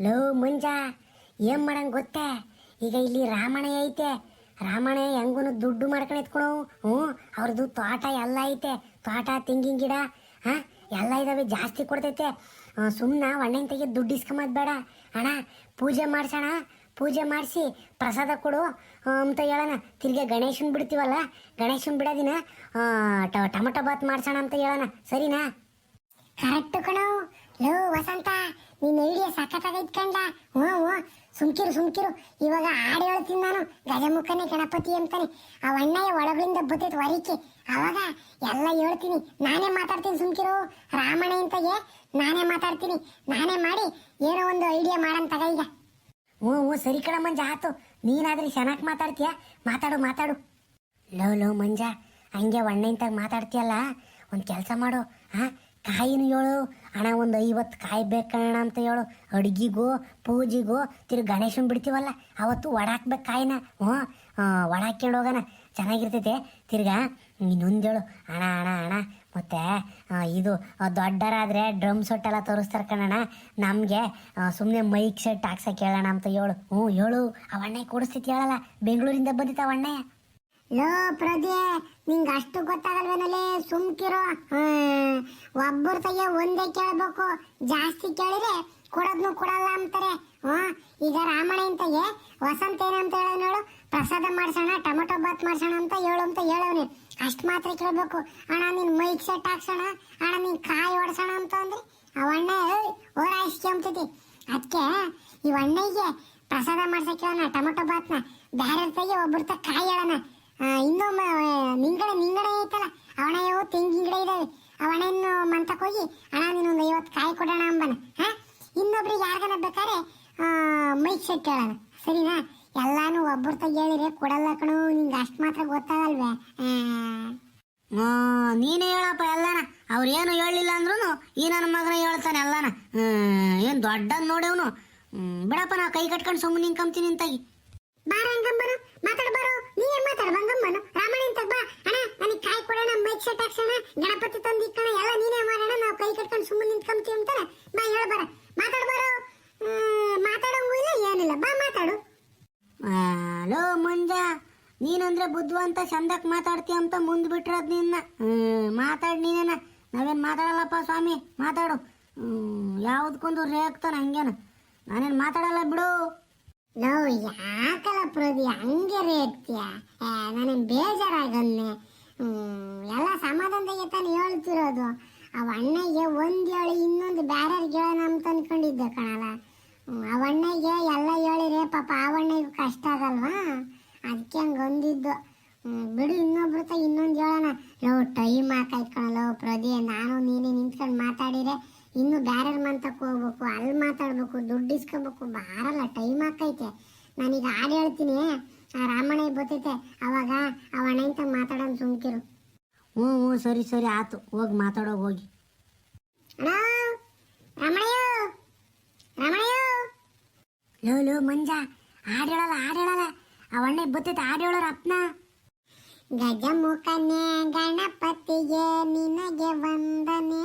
Low ಮಂಜ, ಏನ್ ಮಾಡಂಗ್ ಗೊತ್ತೇ? ಈಗ ಇಲ್ಲಿ ರಾಮಣ ಐತೆ. ರಾಮಣ ಹೆಂಗೂ ದುಡ್ಡು ಮಾಡ್ಕೊಂಡು ಎತ್ಕೊಳೋ ಹ್ಞೂ ಅವ್ರದ್ದು ತೋಟ ಎಲ್ಲ ಐತೆ. ತೋಟ, ತೆಂಗಿನ ಗಿಡ, ಹಾ? ಎಲ್ಲ ಇದಾವೆ, ಜಾಸ್ತಿ ಕೊಡ್ತೈತೆ. ಸುಮ್ಮನೆ ಒಣ್ಣೆ ತೆಗೆದು ದುಡ್ಡು ಇಸ್ಕೊಂಬದ್ ಬೇಡ. ಅಣ್ಣ, ಪೂಜೆ ಮಾಡ್ಸೋಣ. ಪೂಜೆ ಮಾಡಿಸಿ ಪ್ರಸಾದ ಕೊಡು. ಅಂತ ಹೇಳೋಣ. ತಿರ್ಗಿ ಗಣೇಶನ್ ಬಿಡ್ತೀವಲ್ಲ? ಗಣೇಶನ್ ಬಿಡೋದಿನ ಟೊಮಟೊ ಬಾತ್ ಮಾಡ್ಸೋಣ ಅಂತ ಹೇಳೋಣ. ಸರಿನಾ? ಕರೆಕ್ಟ್ ಕಣೋ. ಲೋ, ವಸಂತ ನೀನ್ ಐಡಿಯಾ ಸಖತ್ತಾಗ ಇಟ್ಕಂಡ ಓ ಓ ಸುಮ್ಕಿರು ಸುಮ್ಕಿರು. ಇವಾಗ ಹಾಡು ಹೇಳ್ತೀನಿ ನಾನು. ಗಜಮುಖನೇ ಗಣಪತಿ ಅಂತಾನೆ. ಆ ಅಣ್ಣಯ್ಯ ಒಳಗಿಂದ ಬತ್ತೈತ್ ವರಿಕೆ. ಅವಾಗ ಎಲ್ಲ ಹೇಳ್ತೀನಿ. ನಾನೇ ಮಾತಾಡ್ತೀನಿ ಸುಮ್ಕಿರು. ರಾಮಣ್ಣ ಏ ನಾನೇ ಮಾತಾಡ್ತೀನಿ. ನಾನೇ ಮಾಡಿ ಏನೋ ಒಂದು ಐಡಿಯಾ ಮಾಡಂತಾಗ ತಗ ಈಗ. ಓ ಓ ಸರಿ ಕಡ ಮಂಜ, ಆತು. ನೀನಾದ್ರೆ ಚೆನ್ನಾಗಿ ಮಾತಾಡ್ತೀಯ? ಮಾತಾಡು ಮಾತಾಡು. ಲೋ ಲೋ, ಮಂಜ. ಹಂಗೆ ಒಣ್ಣೆಂತಾಗ ಮಾತಾಡ್ತೀಯಲ್ಲ? ಒಂದು ಕೆಲಸ ಮಾಡು, ಹಾ? ಕಾಯಿನೂ ಹೇಳು ಹಣ ಒಂದು ಐವತ್ತು ಕಾಯಿ ಬೇಕಣ್ಣ ಅಂತ ಹೇಳು. ಅಡ್ಗಿಗೂ, ಪೂಜೆಗೂ ತಿರು ಗಣೇಶನ್ ಬಿಡ್ತೀವಲ್ಲ, ಅವತ್ತು ಒಡಾಕ್ಬೇಕು ಕಾಯಿನ. ಹ್ಞೂ ಒಡಾಕ್ಕೊಂಡು ಹೋಗೋಣ. ಚೆನ್ನಾಗಿರ್ತೈತೆ. ತಿರ್ಗಾ, ಇನ್ನೊಂದು ಹೇಳು. ಅಣ್ಣ ಅಣ್ಣ ಅಣ್ಣ, ಮತ್ತೆ ಇದು ದೊಡ್ಡರಾದರೆ ಡ್ರಮ್ ಸೆಟ್ ಎಲ್ಲ ತೋರಿಸ್ತಾರೆ ಕಣಣ್ಣ. ನಮಗೆ ಸುಮ್ಮನೆ ಮೈಕ್ ಸೆಟ್ ಹಾಕ್ಸಕ್ಕೆ ಹೇಳೋಣ ಅಂತ ಹೇಳು. ಹ್ಞೂ, ಹೇಳು. ಅವಣ್ಣೆ ಅಣ್ಣ ಕೊಡಿಸ್ತೈತಿ ಹೇಳಲ್ಲ. ಬೆಂಗಳೂರಿಂದ ಬಂದಿತ್ತ ಅಣ್ಣಯ್ಯ ಲೋ ಪ್ರದೇ ನಿಂಗೆ ಅಷ್ಟು ಗೊತ್ತಾಗಲ್ವೇನಲ್ಲೇ? ಸುಮ್ಕಿರೋ. ಒಬ್ಬರ ತಗೆ ಒಂದೇ ಕೇಳಬೇಕು. ಜಾಸ್ತಿ ಕೇಳಿದ್ರೆ ಕೊಡೋದ್ನು ಕೊಡಲ್ಲ ಅಂತಾರೆ. ಹ್ಮ್. ಈಗ ರಾಮಣ ಅಂತಾಗೆ ವಸಂತ ಏನಂತ ಹೇಳ ನೋಡು. ಪ್ರಸಾದ ಮಾಡ್ಸೋಣ, ಟೊಮೊಟೊ ಬಾತ್ ಮಾಡ್ಸೋಣ ಅಂತ ಹೇಳು ಅಂತ ಹೇಳವ್ನಿ. ಅಷ್ಟು ಮಾತ್ರ ಕೇಳಬೇಕು. ಅಣ್ಣ, ನೀನ್ ಮೈಕ್ ಸೆಟ್ ಹಾಕ್ಸೋಣ. ಅಣ್ಣ, ನೀನ್ ಕಾಯಿ ಹೊಡ್ಸೋಣ ಅಂತ ಅಂದ್ರೆ. ಅವಣ್ಣ ಓರ ಇಸ್ಕೊಂತೈತಿ ಅದಕ್ಕೆ ಈ ಅಣ್ಣಗೆ ಪ್ರಸಾದ ಮಾಡ್ಸಕ್ಕೆ ಟೊಮೊಟೊ ಬಾತ್ನ. ಬೇರೆ ತೆಗೆ ಒಬ್ಬರ ಕಾಯಿ ಹೇಳೋಣ. ಇನ್ನೊಮ್ಮೆ ನಿಂಗಡೆ ನಿಂಗಡೆ ಐತಲ್ಲ ಅವಣ ಯಾವ ತೆಂಗಿನ ಗಿಡ ಇದಾವೆ ಅವಣೆ ಇನ್ನು ಮಂತಕ್ಕೆ ಹೋಗಿ ಅಣ್ಣ ನೀನೊಂದು ಐವತ್ತು ಕಾಯಿ ಕೊಡೋಣ ಅಂಬನ. ಹಾ? ಇನ್ನೊಬ್ರಿಗೆ ಯಾರಿಗಾನ ಬೇಕಾದ್ರೆ ಮೈಕ್ ಸೆಟ್ ಹೇಳೋಣ. ಸರಿನಾ? ಎಲ್ಲಾನು ಒಬ್ಬರ ತಗ ಹೇಳಿದ್ರೆ ಕೊಡಲ್ಲ ಕಣು ನಿಂಗೆ ಅಷ್ಟು ಮಾತ್ರ ಗೊತ್ತಾಗಲ್ವೇ? ನೀನೇ ಹೇಳಪ್ಪ ಎಲ್ಲಾನ. ಅವ್ರೇನು ಹೇಳಲಿಲ್ಲ ಹೇಳಿಲ್ಲ ಅಂದ್ರೂ ಈ ನನ್ನ ಮಗನ ಹೇಳ್ತಾನೆ ಎಲ್ಲಾನ. ಏನು ದೊಡ್ಡ ನೋಡವನು? ಬಿಡಪ್ಪ ನಾ ಕೈ ಕಟ್ಕೊಂಡು ಸುಮ್ಮನೆ ನಿಂಕಂತೀನಿ ನಿಂತಾಗಿ. ಬಾರ ಹಂಗಮ್ಮನು ಮಾತಾಡ ಬಾರೋ ನೀ ಏನ್ ಮಾತಾಡ ರಾಮಣ್ಣ ಅಂತ ಬಾ. ಅಣ್ಣ, ನನಗೆ ಕಾಯಿ ಕೊಡೋಣ, ಮೈಕ್ ಸೆಟ್ ಹಾಕ್ಸೋಣ. ಗಣಪತಿ ತಂದು ಇಕ್ಕಣ, ಎಲ್ಲ ನೀನೇ ಮಾಡೋಣ ನಾವು ಕೈ ಕಟ್ಕೊಂಡು ಸುಮ್ಮನೆ ನಿಂತ್ಕೊಂತೀವಿ ಅಂತಾನೆ. ಬಾ, ಹೇಳ ಬರ. ಮಾತಾಡ ಬಾರೋ. ಮಾತಾಡಂಗೂ ಇಲ್ಲ, ಏನಿಲ್ಲ. ಬಾ, ಮಾತಾಡು. ಲೋ ಮಂಜ, ನೀನಂದ್ರೆ ಬುದ್ಧಿವಂತ ಚಂದಕ್ಕೆ ಮಾತಾಡ್ತೀಯ ಅಂತ ಮುಂದೆ ಬಿಟ್ರದ್ ನಿನ್ನ. ಮಾತಾಡ್ ನೀನೇನ. ನಾವೇನ್ ಮಾತಾಡಲ್ಲಪ್ಪ ಸ್ವಾಮಿ? ಮಾತಾಡು. ಯಾವ್ದಕ್ಕೊಂದು ರೇಕ್ತಾನ ಹಂಗೇನ. ನಾನೇನ್ ಮಾತಾಡಲ್ಲ ಬಿಡು. ಲೋ ಯಾಕಲ್ಲ ಪ್ರದಿ ಹಂಗೆ ರೇಗ್ತೀಯ ನನಗೆ ಬೇಜಾರಾಗನ್ನೆ ಎಲ್ಲ ಸಮಾಧಾನದಾಗೆ ತಾನು ಹೇಳ್ತಿರೋದು. ಅವ ಅಣ್ಣಗೆ ಒಂದು ಹೇಳಿ ಇನ್ನೊಂದು ಬ್ಯಾರ್ಯಾರಿಗೆ ಹೇಳೋಣ ಅಂತ ಅನ್ಕೊಂಡಿದ್ದೆ ಕಣಲ್ಲ ಅವ ಅಣ್ಣಗೆ ಎಲ್ಲ ಹೇಳಿರಿ, ಪಾಪ ಆ ಅಣ್ಣಗೂ ಕಷ್ಟ ಆಗಲ್ವಾ ಅದಕ್ಕೆ ಹಂಗೆ ಒಂದಿದ್ದು ಬಿಡು ಇನ್ನೊಬ್ರ ತ ಇನ್ನೊಂದು ಹೇಳೋಣ ಲೋ ಟೈಮ್ ಹಾಕಾಯ್ತು ಕಣಲೋ ಪ್ರದಿ ನಾನು ನೀನೇ ನಿಂತ್ಕೊಂಡು ಮಾತಾಡಿದ್ರೆ ಇನ್ನು ಬ್ಯಾರರ್ ಮಂತಕ್ಕೆ ಹೋಗ್ಬೇಕು ಅಲ್ಲಿ ಮಾತಾಡ್ಬೇಕು ದುಡ್ಡು ಇಸ್ಕೋಬೇಕು ಬಾರಲ್ಲ ಟೈಮ್ ಆಗ್ತೈತೆ ನಾನೀಗ ಹಾಡು ಹೇಳ್ತೀನಿ. ಆ ರಾಮಣ್ಣ ಬರ್ತೈತೆ. ಅವಾಗ ಅವ ಅಣ್ಣ ಅಂತ ಮಾತಾಡೋಣ ಸುಮ್ಕಿರು. ಹ್ಞೂ ಹ್ಞೂ ಸರಿ ಸರಿ ಆತು. ಹೋಗಿ ಮಾತಾಡೋ ಹೋಗಿ. ಅಣ್ಣ ರಾಮಣಯ್ಯ ರಾಮಣಯ್ಯ ಲೋ ಲೋ ಮಂಜ. ಹಾಡು ಹೇಳಲ್ಲ ಹಾಡು ಹೇಳಲ್ಲ. ಆ ಅಣ್ಣ ಬರ್ತೈತೆ ಹಾಡು ಹೇಳೋರ ಅಪ್ನ. ಗಜಮುಖನೇ ಗಣಪತಿಗೆ ನಿನಗೆ ವಂದನೆ.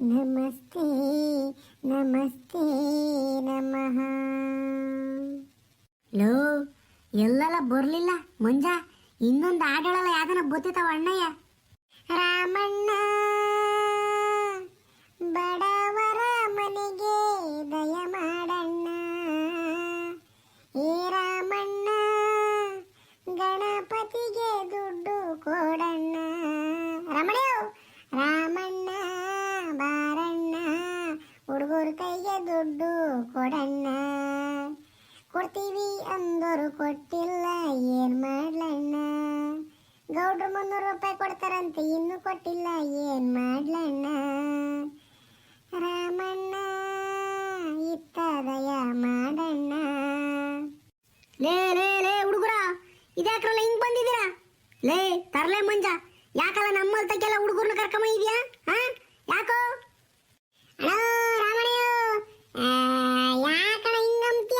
ನಮಸ್ತೆ ನಮಸ್ತೆ ನಮಃ. ಲೋ ಎಲ್ಲೆಲ್ಲ ಬರ್ಲಿಲ್ಲ? ಮಂಜ ಇನ್ನೊಂದು ಆಡಳಲ್ಲ ಯಾವ್ದನ ಬತ್ತಿತಾವ ಅಣ್ಣಯ್ಯ? ರಾಮಣ್ಣ. ಕೈಗೆ ದುಡ್ಡು ಕೊಡಣ್ಣ. ಕೊಡ್ತೀವಿ ಅಂದರು ಕೊಟ್ಟಿಲ್ಲ, ಏನ್ ಮಾಡ್ಲಣ್ಣ? ಗೌಡ್ರು ಮುನ್ನೂರು ರೂಪಾಯಿ ಕೊಡ್ತಾರಂತೆ, ಇನ್ನೂ ಕೊಟ್ಟಿಲ್ಲ, ಏನ್ ಮಾಡ್ಲಣ್ಣ? ರಾಮಣ್ಣ ಇತ್ತ ಇತ್ತದಯ ಮಾಡಣ್ಣ. ಲೇ ಲೇ ಲೇ, ಹುಡುಗರ, ಇದ್ಯಾಕ್ರಲ್ಲ ಹಿಂಗ್ ಬಂದಿದ್ದೀರಾ? ಲೇ, ತರ್ಲೆ ಮಂಜ, ಯಾಕಲ್ಲ ನಮ್ಮಲ್ ತಕ್ಕೆಲ್ಲ ಹುಡುಗರ್ನ ಕರ್ಕೊಂಬ ಇದೆಯಾ ಹಾ ಯಾಕೋ ಅಣ್ಣ ರಾಮಣ್ಣ ಯಾಕಣ ಹಿಂಗಂತ್ಯ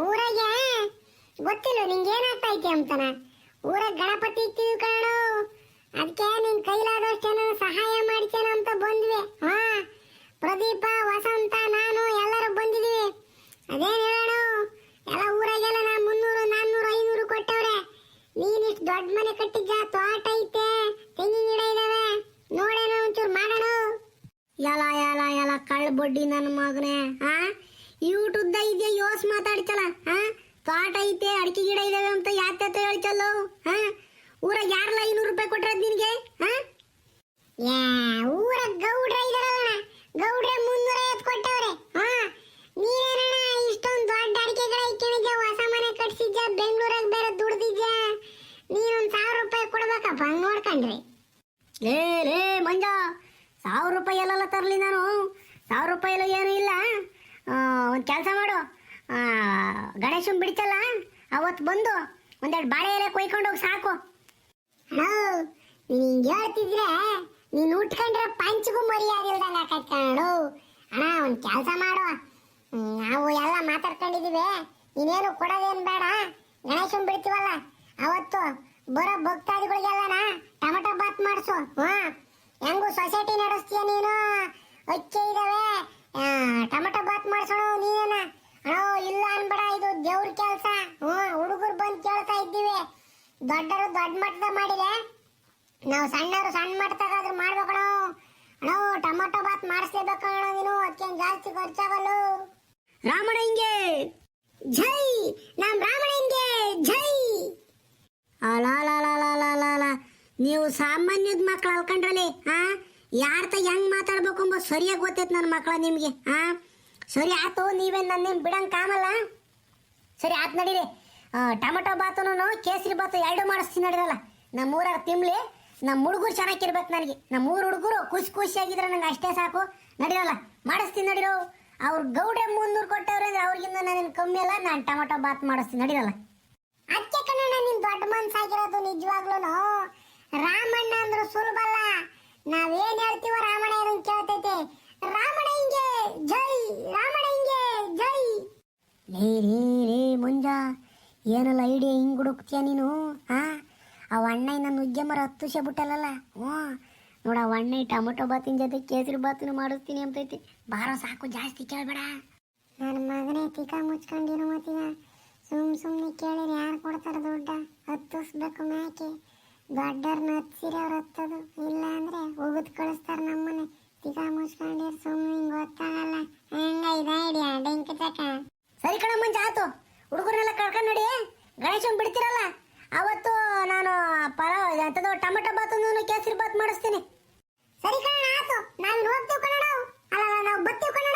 ಊರಾಗೆ ಗೊತ್ತಿಲ್ಲ ನಿಂಗೆ ಏನಾಗ್ತಾ ಐತಿ ಅಂತನ? ಊರ ಗಣಪತಿ ಇಟ್ಟಿವಿ ಕಣ. ಅದಕ್ಕೆ ನಿನ್ ಕೈಲಾದಷ್ಟು ಸಹಾಯ ಮಾಡ್ತೇನೆ ಅಂತ ಬಂದ್ವಿ. ಹಾ, ಪ್ರದೀಪ, ವಸಂತ, ನಾನು ಎಲ್ಲರೂ ಬಂದಿದೀವಿ. ಅದೇನ್ ಹೇಳೋಣ? ಎಲ್ಲ ಊರಾಗೆಲ್ಲ ನಾ ಮುನ್ನೂರು ನಾನ್ನೂರು ಐನೂರು ಕೊಟ್ಟವ್ರೆ. ನೀನಿಷ್ಟು ದೊಡ್ಡ ಮನೆ ಕಟ್ಟಿದ್ದ ತೋಟ ಐತೆ, ತೆಂಗಿನ ಗಿಡ ಇದಾವೆ. ನೋಡೋಣ, ಒಂಚೂರು ಮಾಡೋಣ? ಎಲ್ಲ ಎಲ್ಲ ಎಲ್ಲ ಕಳ್ಳ ಬಡ್ಡಿ ನನ್ನ ಮಗನೇ. ಹಾ ಯೂಟ್ಯೂಬ್ದಾಗ ಇದೆಯಾ ಯೋಸ್ ಮಾತಾಡ್ತಲ್ಲ ಹಾ ತೋಟ ಐತೆ ಅಡಿಕೆ ಗಿಡ ಇದಾವೆ ಅಂತ ಯಾತ ಹೇಳ್ತಲ್ಲೋ? ಹಾ? ಊರಾಗ ಯಾರಲ್ಲ ಐನೂರು ರೂಪಾಯಿ ಕೊಟ್ರದ್ ನಿನಗೆ? ಹಾ? ಯಾ, ಊರ ಗೌಡ್ರ ಇದಾರಲ್ಲ. ಗೌಡ್ರ ಮುನ್ನೂರ ಐವತ್ತು ಕೊಟ್ಟವ್ರೆ. ಹಾ? ನೀನೇನಣ್ಣ, ಇಷ್ಟೊಂದು ದೊಡ್ಡ ಅಡಿಕೆ ಗಿಡ ಇಕ್ಕೊಂಡಿದ್ಯಾ ಹೊಸ ಮನೆ ಕಟ್ಸಿದ್ಯ? ಬೆಂಗಳೂರಾಗ ಬೇರೆ ದುಡ್ದಿದ್ಯ? ನೀನೊಂದು ಸಾವಿರ ರೂಪಾಯಿ ಕೊಡ್ಬೇಕಪ್ಪ ಹಂಗ್ ನೋಡ್ಕೊಂಡ್ರಿ ಲೇ ಲೇ, ಮಂಜ, ಸಾವಿರ ರೂಪಾಯಿ ಎಲ್ಲೆಲ್ಲ ತರಲಿ ನಾನು? ಸಾವಿರ ರೂಪಾಯಿ ಎಲ್ಲ ಏನೂ ಇಲ್ಲ. ಒಂದು ಕೆಲಸ ಮಾಡು. ಗಣೇಶನ್ ಬಿಡ್ತಲ್ಲ? ಅವತ್ತು ಬಂದು ಒಂದೆರಡು ಬಾಳೆ ಎಲೆ ಕೊಯ್ಕೊಂಡು ಹೋಗಿ ಸಾಕು. ನೀನು ಹಿಂಗೆ ಹೇಳ್ತಿದ್ರೆ ನೀನು ಉಟ್ಕೊಂಡ್ರೆ ಪಂಚಗೂ ಮರ್ಯಾದಿಲ್ದಂಗೆ ಆಕೈತೆ ಅಣ್ಣ, ಒಂದು ಕೆಲಸ ಮಾಡು. ನಾವು ಎಲ್ಲ ಮಾತಾಡ್ಕೊಂಡಿದ್ದೀವಿ ನೀನೇನು ಕೊಡೋದೇನು ಬೇಡ. ಗಣೇಶನ್ ಬಿಡ್ತೀವಲ್ಲ, ಅವತ್ತು ಬರೋ ಭಕ್ತಾದಿಗಳಿಗೆಲ್ಲನ ಟೊಮೆಟೊ ಬಾತ್ ಮಾಡಿಸು ಹಾ ಹೆಂಗು ಸೊಸೈಟಿ ನಡೆಸ್ತೀಯ ನೀನು? ಅಕ್ಕಿ ಇದಾವೆ ಟೊಮೆಟೊ ಬಾತ್ ಮಾಡಿಸೋಣ ನೀನೇನ? ಅಣ್ಣ ಇಲ್ಲ ಅನ್ಬೇಡ, ಇದು ದೇವ್ರ ಕೆಲಸ. ಹ್ಞೂ, ಹುಡುಗರು ಬಂದು ಕೇಳ್ತಾ ಇದ್ದೀವಿ. ದೊಡ್ಡರು ದೊಡ್ಡ ಮಟ್ಟದ ಮಾಡಿದೆ ನಾವು ಸಣ್ಣವರು ಸಣ್ಣ ಮಟ್ಟದಾಗಾದ್ರೂ ಮಾಡ್ಬೇಕಣ. ಅಣ್ಣ ಟೊಮೊಟೊ ಬಾತ್ ಮಾಡಿಸ್ಲೇಬೇಕು ಅಣ್ಣ ನೀನು ಅದಕ್ಕೇನು ಜಾಸ್ತಿ ಖರ್ಚಾಗಲ್ಲು? ರಾಮಣ ಹಿಂಗೆ, ಜೈ! ನಮ್ ರಾಮಣ ಹಿಂಗೆ, ಜೈ! ಅಲಾಲಾಲಾಲಾಲಾಲ ನೀವು ಸಾಮಾನ್ಯದ ಮಕ್ಳು ಅಲ್ಕಂಡ್ರಲ್ಲಿ ಹಾ ಯಾರ್ತ ಹೆಂಗ್ ಮಾತಾಡ್ಬೇಕು ಎಂಬ ಸರಿಯಾಗಿ ಗೊತ್ತೈತೆ ನನ್ನ ಮಕ್ಕಳ ನಿಮಗೆ ಹಾ ಸರಿ ಆತು, ನೀವೇ ನನ್ನೇನು ಬಿಡಂಗೆ ಕಾಮಲ್ಲ? ಸರಿ ಆತು ನಡೀರಿ. ಟೊಮೆಟೊ ಬಾತುನು ಕೇಸರಿ ಬಾತು ಎರಡು ಮಾಡಿಸ್ತೀನಿ ನಡೀರಲ್ಲ ನಮ್ಮ ಊರಾಗ ತಿಮ್ಲಿ ನಮ್ಮ ಹುಡುಗರು ಚೆನ್ನಾಗಿರ್ಬೇಕು ನನಗೆ. ನಮ್ಮ ಮೂರು ಹುಡುಗರು ಖುಷಿ ಖುಷಿಯಾಗಿದ್ರೆ ನಂಗೆ ಅಷ್ಟೇ ಸಾಕು. ನಡೀರಲ್ಲ ಮಾಡಿಸ್ತೀನಿ ನಡೀರೋ ಅವ್ರು ಗೌಡೆ ಮುನ್ನೂರು ಕೊಟ್ಟವ್ರೆ ಅಂದ್ರೆ ಅವ್ರಿಗಿಂತ ನಾನು ಕಮ್ಮಿ ಅಲ್ಲ, ನಾನು ಟೊಮೆಟೊ ಬಾತ್ ಮಾಡಿಸ್ತೀನಿ ನಡೀರಲ್ಲ ಅದಕ್ಕೆ ಕಣಣ್ಣ, ನಿನ್ ದೊಡ್ಡ ಮನ್ಸಾಗಿರೋದು ನಿಜವಾಗ್ಲೂ ರಾಮಣ್ಣ ಅಂದ್ರೆ ಸುಲಭಲ್ಲ. ನಾವೇನ್ ಹೇಳ್ತೀವೋ ರಾಮಣ್ಣ ಏನಂತ ಕೇಳ್ತೈತೆ. ರಾಮಣ್ಣ ಜೈ ರಾಮಣಂಗೆ ಜೈ. ಲೇ ಲೇ ಲೇ, ಮುಂಜ, ಏನಲ್ಲ ಐಡಿಯಾ ಹಿಂಗ್ ಹುಡುಕ್ತೀಯ ನೀನು ಹಾ ಅವ ಅಣ್ಣ ನನ್ನ ನುಗ್ಗೆ ಮರ ಹತ್ತು ವರ್ಷ ಬಿಟ್ಟಲ್ಲ ಹ್ಞೂ. ನೋಡ, ಅವ ಅಣ್ಣ ಟೊಮೊಟೊ ಬಾತಿನ ಜೊತೆ ಕೇಸರಿ ಬಾತಿನ ಮಾಡಿಸ್ತೀನಿ ಅಂತೈತಿ. ಬಾರೋ ಸಾಕು, ಜಾಸ್ತಿ ಕೇಳಬೇಡ. ನನ್ನ ಮಗನೇ ತಿಕ ಮುಚ್ಕೊಂಡಿರೋ ಮತ್ತೀಗ. ಸುಮ್ ಸುಮ್ಮನೆ ಕೇಳಿದ್ರೆ ಯಾರು ಕೊಡ್ತಾರೆ ದುಡ್ಡ? ಹತ್ತಿಸ್ಬೇಕು ಮ್ಯಾಕೆ. ದೊಡ್ಡರ್ನ ಹತ್ತಿಸಿರಿ ಅವ್ರು ಹತ್ತದು. ಇಲ್ಲ ಅಂದ್ರೆ ಹೋಗುದು ಕಳಿಸ್ತಾರೆ ನಮ್ಮನೆ. ತಿಗ ಮುಚ್ಕೊಂಡೆ ಸುಮ್ಮನೆ ಗೊತ್ತಾಗಲ್ಲ ಹಂಗ ಇದ ಬೆಂಕಿ ಚಕ ಸರಿ ಕಣ ಮುಂಚೆ ಆತು ಹುಡುಗರನ್ನೆಲ್ಲ ಕರ್ಕೊಂಡು ನಡಿ. ಗಣೇಶನ್ ಬಿಡ್ತಿರಲ್ಲ? ಅವತ್ತು ನಾನು ಪಲಾವ್ ಎಂಥದ್ದು ಟೊಮೆಟೊ ಬಾತ್ ಕೇಸರಿ ಬಾತ್ ಮಾಡಿಸ್ತೀನಿ. ಸರಿ ಕಣ ಆತು ನಾನು ಹೋಗ್ತೀವಿ ಕಣ ಅಲ್ಲ ನಾವು ಬರ್ತೀವಿ ಕಣ